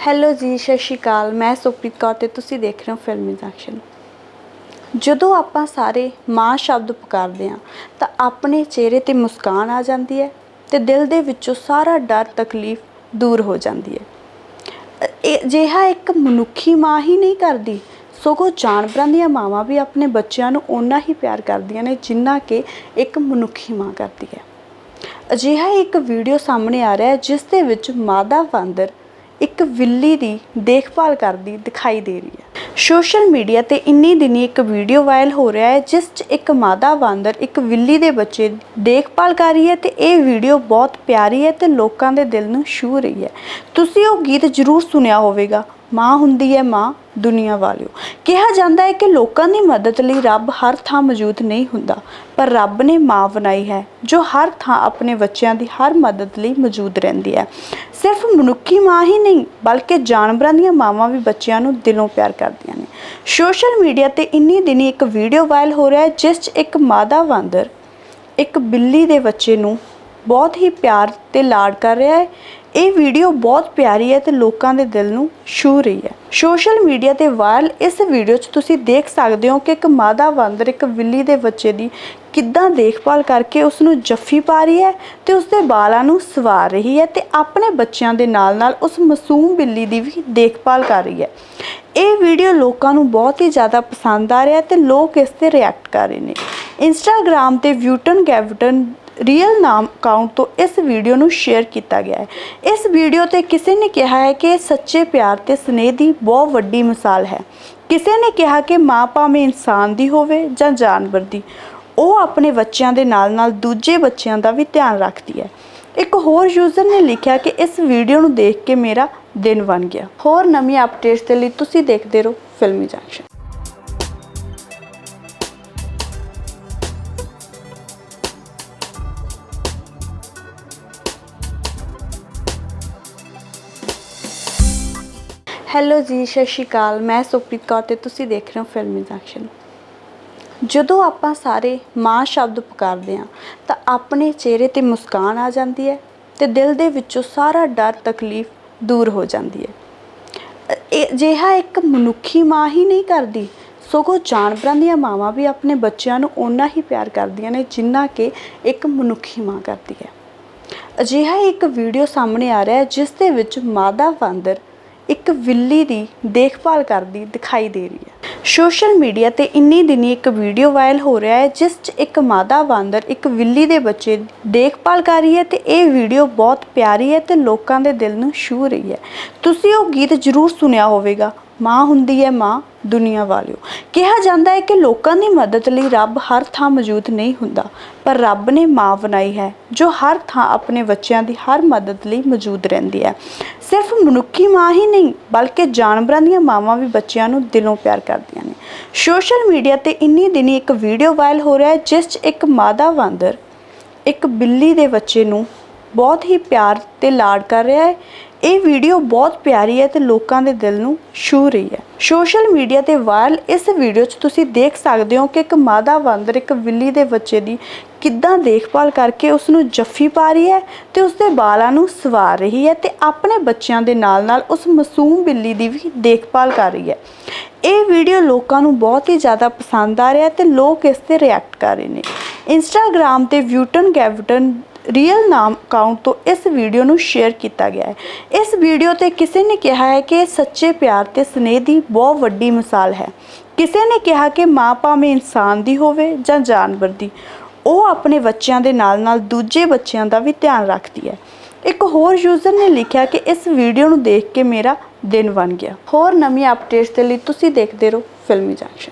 Hello ਜੀ, ਸਤਿ ਸ਼੍ਰੀ ਅਕਾਲ। ਮੈਂ ਸੁਪ੍ਰੀਤ ਕੌਰ ਤੇ ਤੁਸੀਂ ਦੇਖ ਰਹੇ ਹੋ ਫਿਲਮ ਜੰਕਸ਼ਨ ਜਦੋਂ ਆਪਾਂ ਸਾਰੇ ਮਾਂ ਸ਼ਬਦ ਪੁਕਾਰਦੇ ਹਾਂ, ਤਾਂ ਆਪਣੇ ਚਿਹਰੇ ਤੇ ਮੁਸਕਾਨ ਆ ਜਾਂਦੀ ਹੈ ਤੇ ਦਿਲ ਦੇ ਵਿੱਚੋਂ ਸਾਰਾ ਡਰ, ਤਕਲੀਫ ਦੂਰ ਹੋ ਜਾਂਦੀ ਹੈ। ਇਹ ਅਜਿਹਾ ਇੱਕ ਮਨੁੱਖੀ ਮਾਂ ਹੀ ਨਹੀਂ ਕਰਦੀ। ਸਗੋਂ ਜਾਨਵਰਾਂ ਦੀਆਂ ਮਾਵਾਂ ਵੀ ਆਪਣੇ ਬੱਚਿਆਂ ਨੂੰ ਓਨਾ ਹੀ ਪਿਆਰ ਕਰਦੀਆਂ ਨੇ ਜਿੰਨਾ ਕਿ ਇੱਕ ਮਨੁੱਖੀ ਮਾਂ ਕਰਦੀ ਹੈ। ਅਜਿਹਾ ਹੀ ਇੱਕ ਵੀਡੀਓ ਸਾਹਮਣੇ ਆ ਰਿਹਾ ਹੈ, ਜਿਸ ਦੇ ਵਿੱਚ ਮਾਦਾ ਬਾਂਦਰ ਇੱਕ ਬਿੱਲੀ ਦੀ ਦੇਖਭਾਲ ਕਰਦੀ ਦਿਖਾਈ ਦੇ ਰਹੀ ਹੈ। ਸੋਸ਼ਲ ਮੀਡੀਆ ਤੇ ਇੰਨੀ ਦਿਨੀ ਇੱਕ ਵੀਡੀਓ ਵਾਇਰਲ ਹੋ ਰਿਹਾ ਹੈ, ਜਿਸ 'ਚ ਇੱਕ ਮਾਦਾ ਬਾਂਦਰ, ਇੱਕ ਬਿੱਲੀ ਦੇ ਬੱਚੇ ਦੇਖਭਾਲ ਕਰ ਰਹੀ ਹੈ ਤੇ ਇਹ ਵੀਡੀਓ ਬਹੁਤ ਪਿਆਰੀ ਹੈ ਤੇ ਲੋਕਾਂ ਦੇ ਦਿਲ ਨੂੰ ਛੂ ਰਹੀ ਹੈ। ਤੁਸੀਂ ਉਹ ਗੀਤ ਜ਼ਰੂਰ ਸੁਣਿਆ ਹੋਵੇਗਾ। ਮਾਂ ਹੁੰਦੀ ਹੈ ਮਾਂ ਦੁਨੀਆ ਵਾਲਿਓ। ਕਿਹਾ ਜਾਂਦਾ ਹੈ ਕਿ ਲੋਕਾਂ ਦੀ ਮਦਦ ਲਈ ਰੱਬ ਹਰ ਥਾਂ ਮੌਜੂਦ ਨਹੀਂ ਹੁੰਦਾ, ਪਰ ਰੱਬ ਨੇ ਮਾਂ ਬਣਾਈ ਹੈ, ਜੋ ਹਰ ਥਾਂ ਆਪਣੇ ਬੱਚਿਆਂ ਦੀ ਹਰ ਮਦਦ ਲਈ ਮੌਜੂਦ ਰਹਿੰਦੀ ਹੈ। ਸਿਰਫ ਮਨੁੱਖੀ ਮਾਂ ਹੀ ਨਹੀਂ, ਬਲਕਿ ਜਾਨਵਰਾਂ ਦੀਆਂ ਮਾਵਾਂ ਵੀ ਬੱਚਿਆਂ ਨੂੰ ਦਿਲੋਂ ਪਿਆਰ ਕਰਦੀਆਂ ਨੇ। ਸੋਸ਼ਲ ਮੀਡੀਆ ਤੇ ਇੰਨੀ ਦਿਨੀ ਇੱਕ ਵੀਡੀਓ ਵਾਇਰਲ ਹੋ ਰਿਹਾ ਹੈ, ਜਿਸ 'ਚ ਇੱਕ ਮਾਦਾ ਵਾਂਦਰ ਇੱਕ ਬਿੱਲੀ ਦੇ ਬੱਚੇ ਨੂੰ ਬਹੁਤ ਹੀ ਪਿਆਰ ਤੇ ਲਾਡ ਕਰ ਰਿਹਾ ਹੈ। ਇਹ ਵੀਡੀਓ ਬਹੁਤ ਪਿਆਰੀ ਹੈ ਤੇ ਲੋਕਾਂ ਦੇ ਦਿਲ ਨੂੰ ਛੂ ਰਹੀ ਹੈ। ਸੋਸ਼ਲ ਮੀਡੀਆ ਤੇ ਵਾਇਰਲ ਇਸ ਵੀਡੀਓ 'ਚ ਤੁਸੀਂ ਦੇਖ ਸਕਦੇ ਹੋ ਕਿ ਇੱਕ ਮਾਦਾ ਵਾਂਦਰ ਇੱਕ ਬਿੱਲੀ ਦੇ ਬੱਚੇ ਦੀ ਕਿੱਦਾਂ ਦੇਖਭਾਲ ਕਰਕੇ ਉਸ ਨੂੰ ਜੱਫੀ ਪਾ ਰਹੀ ਹੈ ਤੇ ਉਸ ਦੇ ਵਾਲਾਂ ਨੂੰ ਸਵਾਰ ਰਹੀ ਹੈ ਤੇ ਆਪਣੇ ਬੱਚਿਆਂ ਦੇ ਨਾਲ-ਨਾਲ ਉਸ ਮਾਸੂਮ ਬਿੱਲੀ ਦੀ ਵੀ ਦੇਖਭਾਲ ਕਰ ਰਹੀ ਹੈ। ਇਹ ਵੀਡੀਓ ਲੋਕਾਂ ਨੂੰ ਬਹੁਤ ਹੀ ਜ਼ਿਆਦਾ ਪਸੰਦ ਆ ਰਿਹਾ ਤੇ ਲੋਕ ਇਸ ਤੇ ਰਿਐਕਟ ਕਰ ਰਹੇ ਨੇ। ਇੰਸਟਾਗ੍ਰam ਤੇ ਵਿਊਟਨ ਗੈਵਟਨ ਰੀਅਲ ਨਾਮ ਅਕਾਊਂਟ ਤੋਂ ਇਸ ਵੀਡੀਓ ਨੂੰ ਸ਼ੇਅਰ ਕੀਤਾ ਗਿਆ ਹੈ। ਇਸ ਵੀਡੀਓ ਤੇ ਕਿਸੇ ਨੇ ਕਿਹਾ ਹੈ ਕਿ ਸੱਚੇ ਪਿਆਰ ਤੇ ਸਨੇਹ ਦੀ ਬਹੁਤ ਵੱਡੀ ਮਿਸਾਲ ਹੈ। ਕਿਸੇ ਨੇ ਕਿਹਾ ਕਿ ਮਾਂ ਭਾਵੇਂ ਇਨਸਾਨ ਦੀ ਹੋਵੇ ਜਾਂ ਜਾਨਵਰ ਦੀ, ਉਹ ਆਪਣੇ ਬੱਚਿਆਂ ਦੇ ਨਾਲ-ਨਾਲ ਦੂਜੇ ਬੱਚਿਆਂ ਦਾ ਵੀ ਧਿਆਨ ਰੱਖਦੀ ਹੈ। ਇੱਕ ਹੋਰ ਯੂਜ਼ਰ ਨੇ ਲਿਖਿਆ ਕਿ ਇਸ ਵੀਡੀਓ ਨੂੰ ਦੇਖ ਕੇ ਮੇਰਾ ਦਿਨ ਬਣ ਗਿਆ। ਹੋਰ ਨਵੀਂ ਅਪਡੇਟਸ ਦੇ ਲਈ ਤੁਸੀਂ ਦੇਖਦੇ ਰਹੋ ਫਿਲਮੀ ਜੰਕਸ਼ਨ। ਹੈਲੋ ਜੀ, ਸਤਿ ਸ਼੍ਰੀ ਅਕਾਲ। ਮੈਂ ਸੁਪ੍ਰੀਤ ਕੌਰ ਤੇ ਤੁਸੀਂ ਦੇਖ ਰਹੇ ਹੋ ਫਿਲਮੀ ਜੰਕਸ਼ਨ ਜਦੋਂ ਆਪਾਂ ਸਾਰੇ ਮਾਂ ਸ਼ਬਦ ਪੁਕਾਰਦੇ ਹਾਂ, ਤਾਂ ਆਪਣੇ ਚਿਹਰੇ ਤੇ ਮੁਸਕਾਨ ਆ ਜਾਂਦੀ ਹੈ ਤੇ ਦਿਲ ਦੇ ਵਿੱਚੋਂ ਸਾਰਾ ਡਰ, ਤਕਲੀਫ ਦੂਰ ਹੋ ਜਾਂਦੀ ਹੈ। ਇਹ ਅਜਿਹਾ ਇੱਕ ਮਨੁੱਖੀ ਮਾਂ ਹੀ ਨਹੀਂ ਕਰਦੀ। ਸਗੋਂ ਜਾਨਵਰਾਂ ਦੀਆਂ ਮਾਵਾਂ ਵੀ ਆਪਣੇ ਬੱਚਿਆਂ ਨੂੰ ਓਨਾ ਹੀ ਪਿਆਰ ਕਰਦੀਆਂ ਨੇ ਜਿੰਨਾ ਕਿ ਇੱਕ ਮਨੁੱਖੀ ਮਾਂ ਕਰਦੀ ਹੈ। ਅਜਿਹਾ ਹੀ ਇੱਕ ਵੀਡੀਓ ਸਾਹਮਣੇ ਆ ਰਿਹਾ ਹੈ, ਜਿਸ ਦੇ ਵਿੱਚ ਮਾਦਾ ਬਾਂਦਰ ਇੱਕ ਬਿੱਲੀ ਦੀ ਦੇਖਭਾਲ ਕਰਦੀ ਦਿਖਾਈ ਦੇ ਰਹੀ ਹੈ। ਸੋਸ਼ਲ ਮੀਡੀਆ ਤੇ ਇੰਨੀ ਦਿਨੀ ਇੱਕ ਵੀਡੀਓ ਵਾਇਰਲ ਹੋ ਰਿਹਾ ਹੈ, ਜਿਸ 'ਚ ਇੱਕ ਮਾਦਾ ਬਾਂਦਰ ਇੱਕ ਬਿੱਲੀ ਦੇ ਬੱਚੇ ਦੀ ਦੇਖਭਾਲ ਕਰ ਰਹੀ ਹੈ ਤੇ ਇਹ ਵੀਡੀਓ ਬਹੁਤ ਪਿਆਰੀ ਹੈ ਤੇ ਲੋਕਾਂ ਦੇ ਦਿਲ ਨੂੰ ਛੂ ਰਹੀ ਹੈ। ਤੁਸੀਂ ਉਹ ਗੀਤ ਜ਼ਰੂਰ ਸੁਣਿਆ ਹੋਵੇਗਾ। ਮਾਂ ਹੁੰਦੀ ਹੈ ਮਾਂ ਦੁਨੀਆ ਵਾਲਿਓ। ਕਿਹਾ ਜਾਂਦਾ ਹੈ ਕਿ ਲੋਕਾਂ ਦੀ ਮਦਦ ਲਈ ਰੱਬ ਹਰ ਥਾਂ ਮੌਜੂਦ ਨਹੀਂ ਹੁੰਦਾ, ਪਰ ਰੱਬ ਨੇ ਮਾਂ ਬਣਾਈ ਹੈ, ਜੋ ਹਰ ਥਾਂ ਆਪਣੇ ਬੱਚਿਆਂ ਦੀ ਹਰ ਮਦਦ ਲਈ ਮੌਜੂਦ ਰਹਿੰਦੀ ਹੈ। ਸਿਰਫ ਮਨੁੱਖੀ ਮਾਂ ਹੀ ਨਹੀਂ, ਬਲਕਿ ਜਾਨਵਰਾਂ ਦੀਆਂ ਮਾਵਾਂ ਵੀ ਬੱਚਿਆਂ ਨੂੰ ਦਿਲੋਂ ਪਿਆਰ ਕਰਦੀਆਂ ਨੇ। ਸੋਸ਼ਲ ਮੀਡੀਆ ਤੇ ਇੰਨੀ ਦਿਨੀ ਇੱਕ ਵੀਡੀਓ ਵਾਇਰਲ ਹੋ ਰਿਹਾ ਹੈ, ਜਿਸ 'ਚ ਇੱਕ ਮਾਦਾ ਵਾਂਦਰ ਇੱਕ ਬਿੱਲੀ ਦੇ ਬੱਚੇ ਨੂੰ ਬਹੁਤ ਹੀ ਪਿਆਰ ਤੇ ਲਾਡ ਕਰ ਰਿਹਾ ਹੈ। ਇਹ ਵੀਡੀਓ ਬਹੁਤ ਪਿਆਰੀ ਹੈ ਤੇ ਲੋਕਾਂ ਦੇ ਦਿਲ ਨੂੰ ਛੂ ਰਹੀ ਹੈ। ਸੋਸ਼ਲ ਮੀਡੀਆ ਤੇ ਵਾਇਰਲ ਇਸ ਵੀਡੀਓ 'ਚ ਤੁਸੀਂ ਦੇਖ ਸਕਦੇ ਹੋ ਕਿ ਇੱਕ ਮਾਦਾ ਬਾਂਦਰ, ਇੱਕ ਬਿੱਲੀ ਦੇ ਬੱਚੇ ਦੀ ਕਿੱਦਾਂ ਦੇਖਭਾਲ ਕਰਕੇ ਉਸ ਨੂੰ ਜੱਫੀ ਪਾ ਰਹੀ ਹੈ ਤੇ ਉਸ ਦੇ ਵਾਲਾਂ ਨੂੰ ਸਵਾਰ ਰਹੀ ਹੈ ਤੇ ਆਪਣੇ ਬੱਚਿਆਂ ਦੇ ਨਾਲ-ਨਾਲ ਉਸ ਮਾਸੂਮ ਬਿੱਲੀ ਦੀ ਵੀ ਦੇਖਭਾਲ ਕਰ ਰਹੀ ਹੈ। ਇਹ ਵੀਡੀਓ ਲੋਕਾਂ ਨੂੰ ਬਹੁਤ ਹੀ ਜ਼ਿਆਦਾ ਪਸੰਦ ਆ ਰਿਹਾ ਤੇ ਲੋਕ ਇਸ ਤੇ ਰਿਐਕਟ ਕਰ ਰਹੇ ਨੇ। ਇੰਸਟਾਗ੍ਰam ਤੇ ਵਿਊਟਨ ਗੈਵਟਨ ਰੀਅਲ ਨਾਮ ਅਕਾਊਂਟ ਤੋਂ ਇਸ ਵੀਡੀਓ ਨੂੰ ਸ਼ੇਅਰ ਕੀਤਾ ਗਿਆ ਹੈ। ਇਸ ਵੀਡੀਓ ਤੇ ਕਿਸੇ ਨੇ ਕਿਹਾ ਹੈ ਕਿ ਸੱਚੇ ਪਿਆਰ ਤੇ ਸਨੇਹ ਦੀ ਬਹੁਤ ਵੱਡੀ ਮਿਸਾਲ ਹੈ। ਕਿਸੇ ਨੇ ਕਿਹਾ ਕਿ ਮਾਂ ਭਾਵੇਂ ਇਨਸਾਨ ਦੀ ਹੋਵੇ ਜਾਂ ਜਾਨਵਰ ਦੀ, ਉਹ ਆਪਣੇ ਬੱਚਿਆਂ ਦੇ ਨਾਲ-ਨਾਲ ਦੂਜੇ ਬੱਚਿਆਂ ਦਾ ਵੀ ਧਿਆਨ ਰੱਖਦੀ ਹੈ। ਇੱਕ ਹੋਰ ਯੂਜ਼ਰ ਨੇ ਲਿਖਿਆ ਕਿ ਇਸ ਵੀਡੀਓ ਨੂੰ ਦੇਖ ਕੇ ਮੇਰਾ ਦਿਨ ਬਣ ਗਿਆ। ਹੋਰ ਨਵੀਂ ਅਪਡੇਟਸ ਦੇ ਲਈ ਤੁਸੀਂ ਦੇਖਦੇ ਰਹੋ ਫਿਲਮੀ ਜੰਕਸ਼ਨ।